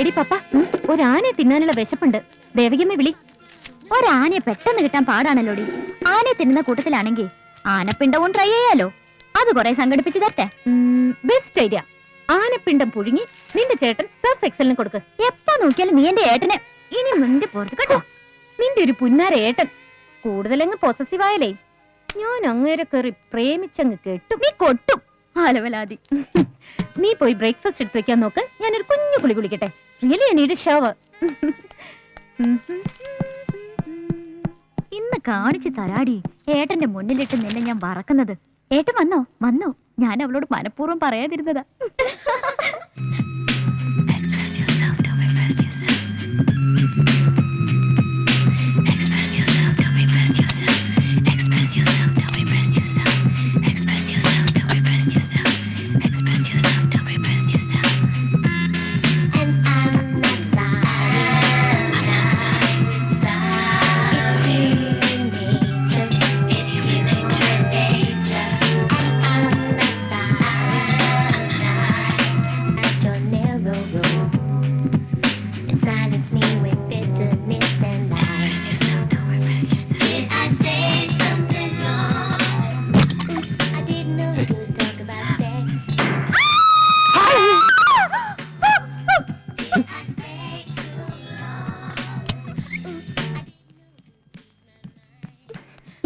എടി പപ്പ ഒരാനെ തിന്നാനുള്ള വിശപ്പുണ്ട്. ദേവികമ്മ വിളി. ഒരാനെ പെട്ടെന്ന് കിട്ടാൻ പാടാണല്ലോടി. ആനയെ തിന്നുന്ന കൂട്ടത്തിലാണെങ്കിൽ ആനപ്പിണ്ടവും ട്രൈ ചെയ്യാലോ. അത് കുറെ സംഘടിപ്പിച്ച് തരട്ടെ. ബെസ്റ്റ് ഐഡിയ ആനപ്പിണ്ടം പുഴുങ്ങി നിന്റെ ചേട്ടൻ സർഫ് എക്സലിന് കൊടുക്ക്. എപ്പോ നോക്കിയാലും നീ എന്റെ ഏട്ടനെ. ഇനി നിന്റെ പുറത്ത് കേട്ടോ. നിന്റെ ഒരു പുന്നാര ഏട്ടൻ. കൂടുതലങ്ങ് പൊസസീവ് ആയാലേ. ഞാൻ അങ്ങേരെ കയറി പ്രേമിച്ചങ്ങ് കെട്ടും. നീ കൊട്ടും. ആലവലാതി. നീ പോയി ബ്രേക്ക്ഫാസ്റ്റ് എടുത്ത് വെക്കാൻ നോക്ക്. ഞാനൊരു കുഞ്ഞു കുളി കുളിക്കട്ടെ. റിയലി നീഡ് ഷവർ ഇന്ന് കാണിച്ചു തരാടി. ഏട്ടന്റെ മുന്നിലിട്ട് നിന്നെ ഞാൻ വറക്കുന്നത്. ഏട്ടൻ വന്നോ? വന്നോ. ഞാൻ അവളോട് മനഃപൂർവം പറയാതിരുന്നതാ.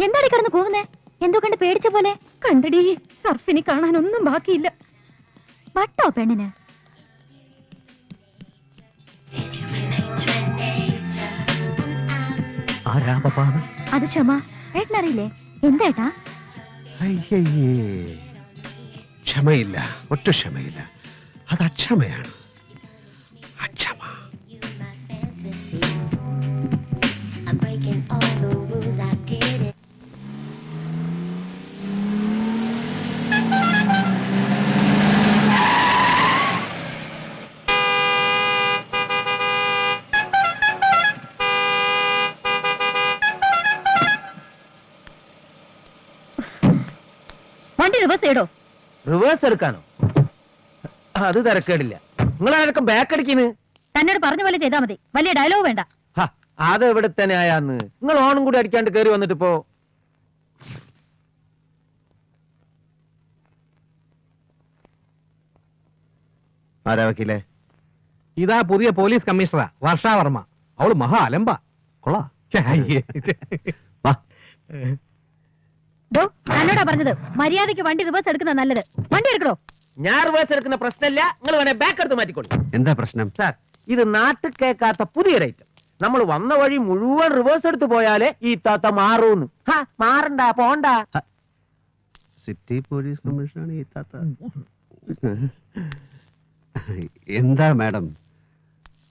എന്താടി കിടന്ന് കൂവുന്നേ? എന്തോ കണ്ട് പേടിച്ച പോലെ? കണ്ടടി സർഫിനി കാണാനൊന്നും ബാക്കിയില്ല. വട്ടോ പെണ്ണിന്. ആരാ പപ്പാണ് അത്? ക്ഷമ. ഏട്ടനറിയില്ലേ? എന്തേട്ടാ അയ്യയ്യേ. ക്ഷമയില്ല ഒറ്റ ക്ഷമയില്ല. അത് അക്ഷമയാണ്. വണ്ടി റിവേഴ്സ് ചെയ്തോ റിവേഴ്സ് എടുക്കാനോ? അത് തിരക്കേടില്ല. നിങ്ങൾ ആരൊക്കെ ബാക്ക് അടിക്കുന്നു തന്നോട് പറഞ്ഞ പോലെ ചെയ്താൽ മതി. വലിയ ഡയലോഗ് വേണ്ട. അത് എവിടെ തന്നെ ആയാന്ന് നിങ്ങൾ ഓണും കൂടി അടിക്കാണ്ട് കയറി വന്നിട്ട് പോ ആരാ വക്കീലേ? ഇതാ പുതിയ പോലീസ് കമ്മീഷണറാ വർഷാവർമ്മ. അവൾ മഹാ അലമ്പ. കൊള്ളാ. തന്നോടാ പറഞ്ഞത്. മര്യാദയ്ക്ക് വണ്ടി റിവേഴ്സ് എടുക്കുന്ന നല്ലത്. വണ്ടി എടുക്കണോ? ഞാൻ റിവേഴ്സ് എടുക്കുന്ന പ്രശ്നമില്ല. നിങ്ങൾ വേണേ ബാക്ക് എടുത്ത് മാറ്റിക്കോളൂ. എന്താ പ്രശ്നം? സാർ ഇത് നാട്ടിൽ കേൾക്കാത്ത പുതിയൊരു ഐറ്റം നമ്മൾ വന്ന വഴി മുഴുവൻ റിവേഴ്സ് എടുത്ത് പോയാലേ ഈ താത്ത മാറൂന്ന്. ഹാ മാറണ്ട പോണ്ട. സിറ്റി പോലീസ് കമ്മീഷനാണ് ഈ താത്ത. എന്താ മാഡം?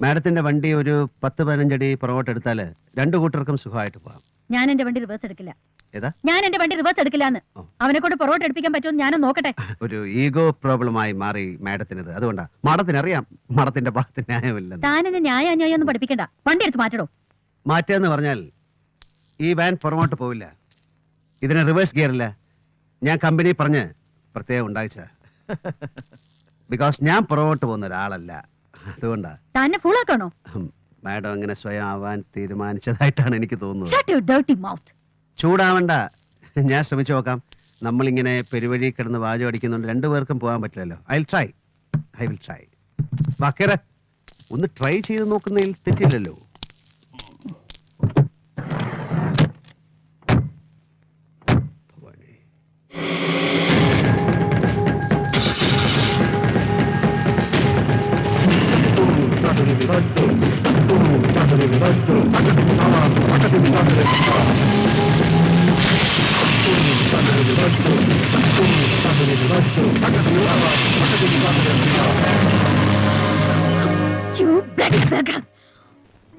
മാഡത്തിന്റെ വണ്ടി ഒരു പത്ത് പതിനഞ്ചടി പുറകോട്ട് എടുത്താൽ രണ്ടു കൂട്ടർക്കും സുഖമായിട്ട് പോകാം. ഞാൻ എന്റെ വണ്ടി റിവേഴ്സ് എടുക്കില്ല. ഏതാ? ഞാൻ എന്റെ വണ്ടി റിവേഴ്സ് എടുക്കില്ലാന്ന്. അവനെ കൊണ്ട് പുറകോട്ട് എടുപ്പിക്കാൻ പറ്റുമോ ഞാനും നോക്കട്ടെ. ഒരു ഈഗോ പ്രോബ്ലമായി മാറി മാഡത്തിനത്. അതുകൊണ്ടാ മഠത്തിന് അറിയാം മഠത്തിന്റെ ഭാഗത്ത് ന്യായമില്ല താനെന്നെ ന്യായ അന്യായം ഒന്നും പഠിപ്പിക്കണ്ട. വണ്ടി എടുത്ത് മാറ്റടോ. മാറ്റുകയെന്ന് പറഞ്ഞാൽ ഈ വാൻ പുറമോട്ട് പോവില്ല. ഇതിന് റിവേഴ്സ് ഗിയർ ഇല്ല ഞാൻ കമ്പനി പറഞ്ഞ് പ്രത്യേകം ഉണ്ടായിച്ച. ബിക്കോസ് ഞാൻ പുറകോട്ട് പോകുന്ന ഒരാളല്ല. അതുകൊണ്ടാ. തന്നെ ഫുള്ളാക്കണോ മാഡം അങ്ങനെ സ്വയം ആവാൻ തീരുമാനിച്ചതായിട്ടാണ് എനിക്ക് തോന്നുന്നത്. ചൂടാവണ്ട. ഞാൻ ശ്രമിച്ചു നോക്കാം. നമ്മളിങ്ങനെ പെരുവഴി കിടന്ന് വാചം അടിക്കുന്നുണ്ട് രണ്ടുപേർക്കും പോകാൻ പറ്റില്ലല്ലോ. I will try I will try വാക്കേറെ ഒന്ന് ട്രൈ ചെയ്ത് നോക്കുന്നതിൽ തെറ്റില്ലല്ലോ.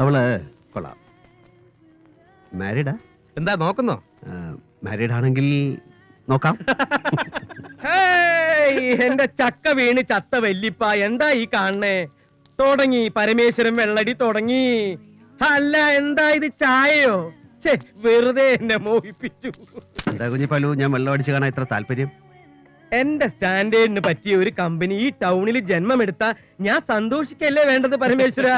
അവൾ കൊള്ളാം. മാരീഡാ എന്താ നോക്കുന്നോ? മാരീഡ് ആണെങ്കിൽ നോക്കാം. എന്റെ ചക്ക വീണ് ചത്ത വല്ലിപ്പ എന്താ ഈ കാണണേ തുടങ്ങി പരമേശ്വരൻ വെള്ളടി തുടങ്ങി. അല്ല എന്താ ഇത് ചായയോ? വെറുതെ എന്നെ മോഹിപ്പിച്ചു. എന്താ കുഞ്ഞിപ്പാലു ഞാൻ വെള്ളം അടിച്ച് കാണാൻ ഇത്ര താല്പര്യം? എന്റെ സ്റ്റാൻഡേർഡിന് പറ്റിയ ഒരു കമ്പനി ഈ ടൗണിൽ ജന്മമെടുത്ത ഞാൻ സന്തോഷിക്കല്ലേ വേണ്ടത് പരമേശ്വര?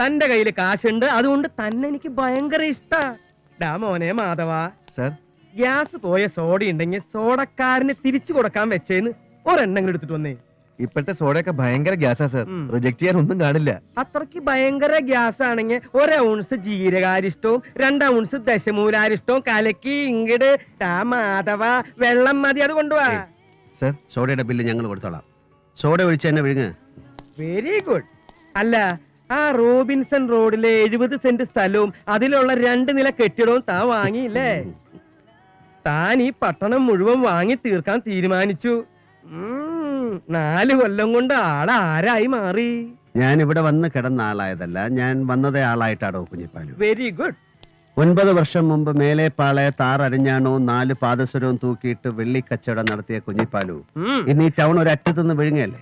തന്റെ കയ്യിൽ കാശുണ്ട് അതുകൊണ്ട് തന്നെ എനിക്ക് ഭയങ്കര ഇഷ്ടാ. ഡാ മോനെ മാധവ സർ? ഗ്യാസ് പോയ സോഡ ഉണ്ടെങ്കിൽ സോഡക്കാരന് തിരിച്ചു കൊടുക്കാൻ വെച്ചേന്ന് ഒരെണ്ണം എടുത്തിട്ട് വന്നേ. ഇപ്പോഴത്തെ സോഡയൊക്കെ ഭയങ്കര ഗ്യാസാ സർ. ഉം. റിജക്ട് ചെയ്യാൻ ഒന്നും കാണില്ല. അത്രയ്ക്ക് ഭയങ്കര ഗ്യാസ് ആണെങ്കിൽ ഒരൗൺസ് ജീരകാരിഷ്ടവും രണ്ട് ഔൺസ് ദശമൂലാരിഷ്ടവും കലക്കി ഇങ്ങട് താ മാധവ വെള്ളം മതി അത് കൊണ്ടുപോവാ സർ സോഡയുടെ ബില്ല് ഞങ്ങൾ കൊടുത്തോളാം. സോഡ ഒഴിച്ച് തന്നെ വിഴുങ്ങ്. വെരി ഗുഡ് അല്ല ആ റോബിൻസൺ റോഡിലെ എഴുപത് സെന്റ് സ്ഥലവും അതിലുള്ള രണ്ട് നില കെട്ടിടവും താ വാങ്ങിയില്ലേ? താൻ ഈ പട്ടണം മുഴുവൻ വാങ്ങി തീർക്കാൻ തീരുമാനിച്ചു. ഉം, നാല് കൊല്ലം കൊണ്ട് ആളാരായി മാറി. ഞാൻ ഇവിടെ വന്ന് കിടന്ന ആളായതല്ല ഞാൻ വന്നതേ ആളായിട്ടാടോ കുഞ്ഞിപ്പാലു. വെരി ഗുഡ് ഒൻപത് വർഷം മുമ്പ് മേലേപ്പാളയ താറരിഞ്ഞാണോ നാല് പാദസരവും തൂക്കിയിട്ട് വെള്ളിക്കച്ചവടം നടത്തിയ കുഞ്ഞിപ്പാലു. ഇന്ന് ഈ ടൗൺ ഒരു അറ്റത്തുനിന്ന് വിഴുങ്ങല്ലേ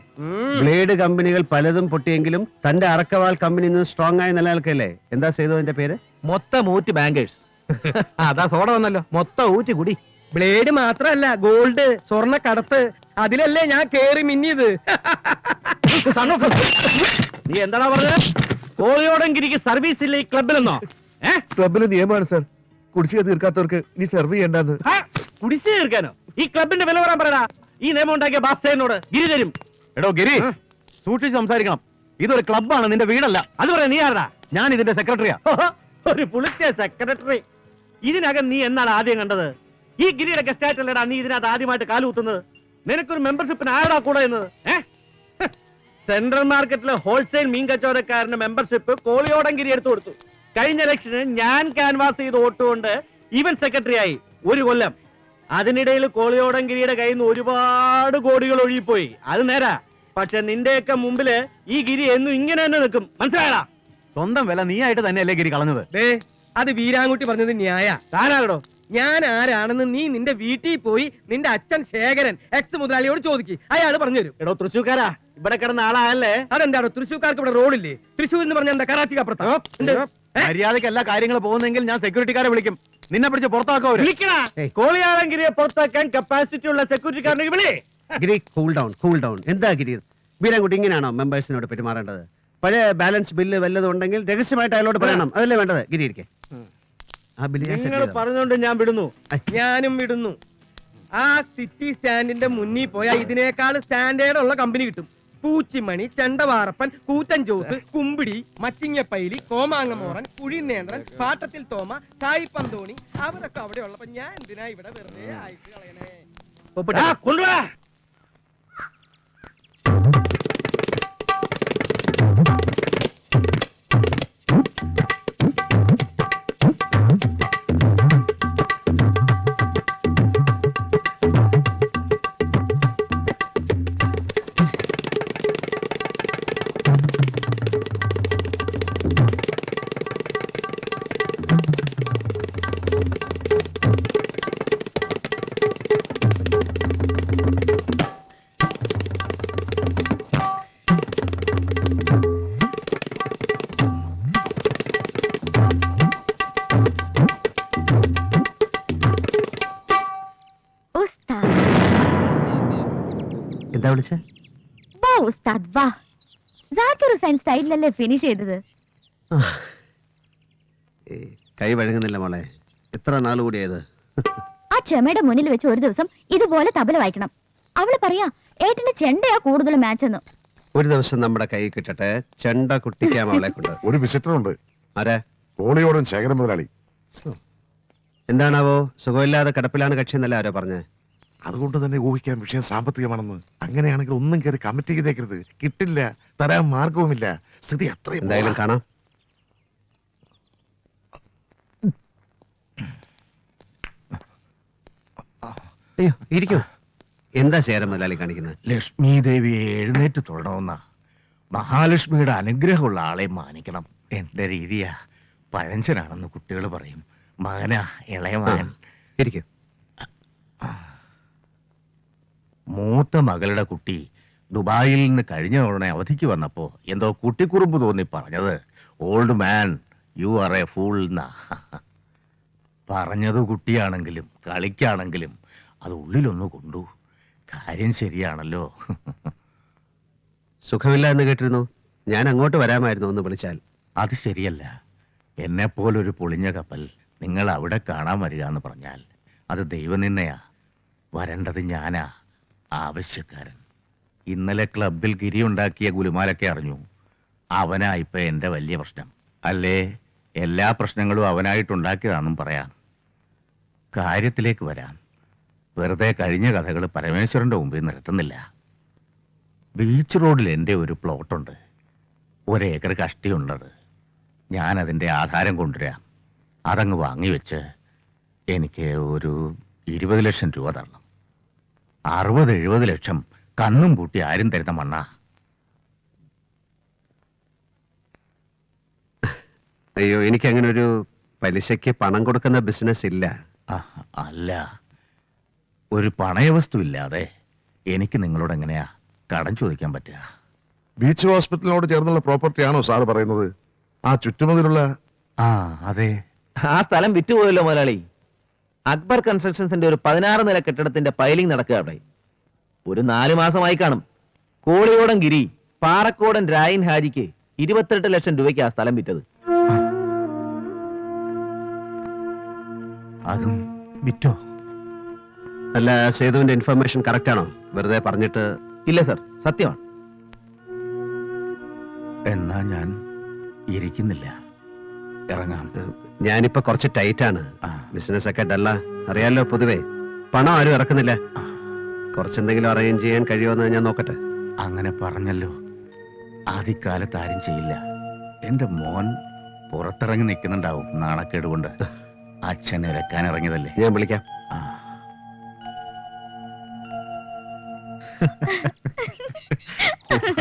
ബ്ലേഡ് കമ്പനികൾ പലതും പൊട്ടിയെങ്കിലും തന്റെ അറക്കവാൾ കമ്പനി ഇന്ന് സ്ട്രോങ് ആയി നിലനിൽക്കല്ലേ? എന്താ ചെയ്തതിന്റെ പേര്? മൊത്തം ഊറ്റ് ബാങ്കേഴ്സ് അതാ സോഡ വന്നല്ലോ. മൊത്തം ഊറ്റ് കുടി. ബ്ലേഡ് മാത്രല്ല ഗോൾഡ് സ്വർണ കടത്ത്. അതിലല്ലേ ഞാൻ കേറി മിന്നിയത്. നീ എന്താണോ പറഞ്ഞത് കോളിയോടെങ്കിരിക്ക് സർവീസ് ഇല്ല ഈ ക്ലബിലെന്നോ ക്ലബിൽ നിയമമാണ് സർ. കുടിശ്ശിക തീർക്കാത്തവർക്ക് ഇനി സെർവ് ചെയ്യണ്ടെന്ന്. കുടിശ്ശിക തീർക്കാനോ? ഈ ക്ലബിന്റെ വില പറയാൻ പറയടാ. ഈ നിയമം ഉണ്ടാക്കിയ ബാസ്തേനോട് ഗിരി തരും. എടോ ഗിരി. സൂക്ഷിച്ച് സംസാരിക്കണം. ഇതൊരു ക്ലബാണ് നിന്റെ വീടല്ല. അത് പറയാ നീ ആരടാ? ഞാൻ ഇതിന്റെ സെക്രട്ടറിയാ ഒരു പുളിച്ച സെക്രട്ടറി ഇതിനകം നീ എന്നാണ് ആദ്യം കണ്ടത്? ഈ ഗിരിയുടെ ഗസ്റ്റ് ആയിട്ടല്ലടാ നീ ഇതിനകത്ത് ആദ്യമായിട്ട് കാലുകുത്തുന്നത് നിനക്കൊരു മെമ്പർഷിപ്പിന് ആരടാ കൂടെ എന്നത് സെൻട്രൽ മാർക്കറ്റിലെ ഹോൾസെയിൽ മീൻ കച്ചവടക്കാരന്റെ മെമ്പർഷിപ്പ് കോളിയോടങ്കിരി എടുത്തു കൊടുത്തു. കഴിഞ്ഞ ഇലക്ഷന് ഞാൻ ക്യാൻവാസ് ചെയ്ത് വോട്ടുകൊണ്ട് ഇവൻ സെക്രട്ടറി ആയി ഒരു കൊല്ലം. അതിനിടയിൽ കോളിയോടങ്കിരിയുടെ കയ്യിൽ നിന്ന് ഒരുപാട് കോടികൾ ഒഴുകിപ്പോയി. അത് നേരാ. പക്ഷെ നിന്റെയൊക്കെ മുമ്പിൽ ഈ ഗിരി എന്നും ഇങ്ങനെ തന്നെ നിൽക്കും. മനസ്സിലായടാ? സ്വന്തം വില നീ ആയിട്ട് തന്നെയല്ലേ ഗിരി കളഞ്ഞത്? ദേ അത് വീരാൻകുട്ടി പറഞ്ഞത് ന്യായ. താനാകടോ ഞാൻ ആരാണെന്ന് നീ നിന്റെ വീട്ടിൽ പോയി നിന്റെ അച്ഛൻ ശേഖരൻ എക്സ് മുതലാളിയോട് ചോദിക്കി. അയാൾ പറഞ്ഞു തരും. എടോ തൃശ്ശൂക്കാരാ ഇവിടെ കിടന്ന ആളായല്ലേ? അതെന്താണോ തൃശ്ശൂർക്കാർക്ക് ഇവിടെ റോഡില്ലേ തൃശ്ശൂർ എന്ന് പറഞ്ഞ എന്താ കറാച്ചിക്ക് അപ്പുറത്താ? മര്യാദയ്ക്ക് എല്ലാ കാര്യങ്ങളും പോകുന്നെങ്കിൽ ഞാൻ സെക്യൂരിറ്റിക്കാരെ വിളിക്കും. നിന്നെ പിടിച്ച് പുറത്താക്കോ. കോളിയാളങ്കിരിയെ പുറത്താക്കാൻ കപ്പാസിറ്റി ഉള്ള സെക്യൂരിറ്റിക്കാരനെ വിളി. Giri cool down cool down എന്താ ഗിരി? വീരൻകുട്ടി ഇങ്ങനെയാണോ മെമ്പേഴ്സിനോട് പെരുമാറേണ്ടത്? പഴയ ബാലൻസ് ബില്ല് വല്ലതും ഉണ്ടെങ്കിൽ രഹസ്യമായിട്ട് അയാളോട് പറയണം. അതല്ലേ വേണ്ടത്? ഗിരി ഇരിക്കെ. ആ ബില്ല് ഞാൻ set നിങ്ങൾ ചെയ്തോളാം. പറഞ്ഞുകൊണ്ട് ഞാൻ വിടുന്നു. ഞാനും വിടുന്നു. ആ സിറ്റി സ്റ്റാൻഡിന്റെ മുന്നിൽ പോയാൽ ഇതിനേക്കാൾ സ്റ്റാൻഡേർഡ് ഉള്ള കമ്പനി കിട്ടും. പൂച്ചിമണി ചെണ്ടവാറപ്പൻ കൂറ്റൻ ജോസ് കുമ്പിടി മച്ചിങ്ങപ്പൈലി കോമാങ്ങമോറൻ കുഴിനേന്ദ്രൻ പാട്ടത്തിൽ തോമ സായി പന്തോണി അവരൊക്കെ അവിടെ ഉള്ളപ്പോ ഞാൻ എന്തിനാ ഇവിടെ വെറുതെ ആയിട്ട് കളയണേ? കൊണ്ടുവാ! ഉസ്താദ് വാ. ജാക്കിർ ഹുസൈൻ സ്റ്റൈലിലല്ലേ ഫിനിഷ് ചെയ്തത്? കൈ വഴങ്ങുന്നില്ല മോളെ. എത്ര നാൾ കൂടിയത് ആ ക്ഷമയുടെ മുന്നിൽ വെച്ച് ഒരു ദിവസം ഇതുപോലെ തബല വായിക്കണം. അവൾ പറയാ ഏട്ടന്റെ ചെണ്ടയാ കൂടുതൽ മാച്ച് എന്ന്. ഒരു ദിവസം നമ്മുടെ കൈ കിട്ടട്ടെ. ചെണ്ട കുട്ടിക്കാം അവളെ കൊണ്ട്. ഒരു വിസിറ്റർ ഉണ്ട് ആരാ? കോളിയോടും ശേഖരൻ മുതലാളി. എന്താണാവോ സുഖമില്ലാതെ കിടപ്പിലാണ് കക്ഷി എന്നല്ല ആരോ പറഞ്ഞേ? അതുകൊണ്ട് തന്നെ ഊഹിക്കാൻ വിഷയം സാമ്പത്തികമാണെന്ന്. അങ്ങനെയാണെങ്കിൽ ഒന്നും കയറി കമ്മിറ്റ് ചെയ്തേക്കരുത്. കിട്ടില്ല തരാൻ മാർഗവുമില്ല. സ്ഥിതി അത്രയും എന്തായാലും കാണാം. അയ്യോ ഇരിക്കൂ. എന്താ ശേരം മുതലാളി കാണിക്കുന്നത്? ലക്ഷ്മി ദേവിയെ എഴുന്നേറ്റ് തൊഴണമെന്ന മഹാലക്ഷ്മിയുടെ അനുഗ്രഹമുള്ള ആളെ മാനിക്കണം. എന്റെ രീതിയാ. പഴഞ്ചനാണെന്ന് കുട്ടികൾ പറയും. മകനാ ഇളയ മകൻ. ഇരിക്കൂ. മൂത്ത മകളുടെ കുട്ടി ദുബായിൽ നിന്ന് കഴിഞ്ഞ തവണ അവധിക്ക് വന്നപ്പോ എന്തോ കുട്ടിക്കുറുമ്പ് തോന്നി പറഞ്ഞത്. Old man you are a fool എന്നാ പറഞ്ഞത് കുട്ടിയാണെങ്കിലും കളിക്കാണെങ്കിലും അത് ഉള്ളിലൊന്ന് കൊണ്ടു. കാര്യം ശരിയാണല്ലോ. സുഖമില്ല എന്ന് കേട്ടിരുന്നു. ഞാൻ അങ്ങോട്ട് വരാമായിരുന്നു ഒന്ന് വിളിച്ചാൽ. അത് ശരിയല്ല. എന്നെ പോലൊരു പൊളിഞ്ഞ കപ്പൽ നിങ്ങൾ അവിടെ കാണാൻ വരിക എന്ന് പറഞ്ഞാൽ അത് ദൈവനിന്നയാ വരേണ്ടത് ഞാനാ. ആവശ്യക്കാരൻ. ഇന്നലെ ക്ലബിൽ ഗിരി ഉണ്ടാക്കിയ ഗുലുമാലൊക്കെ അറിഞ്ഞു. അവനാ ഇപ്പൊ എന്റെ വലിയ പ്രശ്നം. അല്ലേ? എല്ലാ പ്രശ്നങ്ങളും അവനായിട്ടുണ്ടാക്കിയതാണെന്നും പറയാം. കാര്യത്തിലേക്ക് വരാം. വെറുതെ കഴിഞ്ഞ കഥകൾ പരമേശ്വരന്റെ മുമ്പിൽ നിർത്തുന്നില്ല ബീച്ച് റോഡിൽ എന്റെ ഒരു പ്ലോട്ടുണ്ട്. ഒരേക്കർ കഷ്ടിയുള്ളത്. ഞാൻ അതിന്റെ ആധാരം കൊണ്ടുവരാം. അതങ്ങ് വാങ്ങിവെച്ച് എനിക്ക് ഒരു ഇരുപത് ലക്ഷം രൂപ തരണം. അറുപത് എഴുപത് ലക്ഷം കണ്ണും പൂട്ടി ആരും തരുന്ന മണ്ണ. അയ്യോ എനിക്ക് അങ്ങനെ ഒരു പലിശയ്ക്ക് പണം കൊടുക്കുന്ന ബിസിനസ് ഇല്ല. അല്ല. ഒരു പണയവസ്തു ഇല്ലാതെ എനിക്ക് നിങ്ങളോട് എങ്ങനെയാ കടം ചോദിക്കാൻ പറ്റുക? ബീച്ച് ഹോസ്പിറ്റലിനോട് ചേർന്നുള്ള പ്രോപ്പർട്ടി ആണോ സാറ് പറയുന്നത്? ആ ചുറ്റുമതിലുള്ള ആ അതെ. ആ സ്ഥലം വിറ്റുപോയല്ലോ മുതലാളി. അക്ബർ കൺസ്ട്രക്ഷൻസിന്റെ ഒരു പതിനാറ് നില കെട്ടിടത്തിന്റെ പൈലിംഗ് നടക്കുക അവിടെ. ഒരു നാല് മാസമായി കാണും. കോളിയോടൻ ഗിരി പാറക്കോടൻ രായൻ ഹാജിക്ക് ഇരുപത്തെട്ട് ലക്ഷം രൂപയ്ക്ക് ആ സ്ഥലം വിറ്റത്. അതും വിറ്റോ? അല്ല സേതുവിന്റെ ഇൻഫർമേഷൻ കറക്റ്റ് ആണോ? വെറുതെ പറഞ്ഞിട്ട് ഇല്ല സർ. സത്യമാണ്. എന്നാ ഞാൻ ഇരിക്കുന്നില്ല. ഇറങ്ങാം. ഞാനിപ്പോ കുറച്ച് ടൈറ്റാണ് ആണ്. ആ, ബിസിനസ് ഒക്കെ ഡല്ല അറിയാലോ പൊതുവേ പണം ആരും ഇറക്കുന്നില്ല. കുറച്ചെന്തെങ്കിലും അറേഞ്ച് ചെയ്യാൻ കഴിയുമെന്ന് ഞാൻ നോക്കട്ടെ. അങ്ങനെ പറഞ്ഞല്ലോ. ആദ്യകാലത്ത് ആരും ചെയ്യില്ല. എന്റെ മോൻ പുറത്തിറങ്ങി നിൽക്കുന്നുണ്ടാവും നാണക്കേട് കൊണ്ട് അച്ഛൻ ഇറക്കാൻ ഇറങ്ങിയതല്ലേ? ഞാൻ വിളിക്കാം.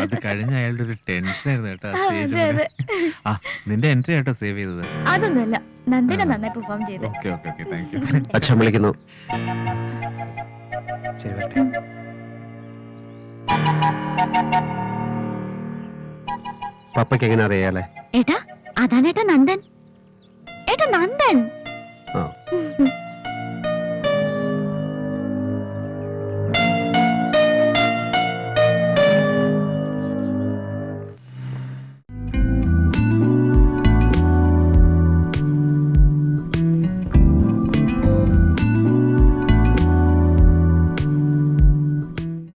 അത് കഴിഞ്ഞ അയാളുടെ ഒരു ടെൻഷൻ ആയിരുന്നു കേട്ടോ. ആ നിന്റെ എൻട്രി ആട്ടോ സേവ് ചെയ്തത്? അതൊന്നുമല്ല. നന്ദിന ആ. നന്നായി പെർഫോം ചെയ്ത്. Okay okay okay thank you അച്ഛൻ വിളിക്കുന്നു. ശരി വരട്ടെ പപ്പയ്ക്ക് എങ്ങനെ അറിയാലേ ഏട്ടാ അതാണേട്ടാ നന്ദൻ. ഏട്ടാ നന്ദൻ.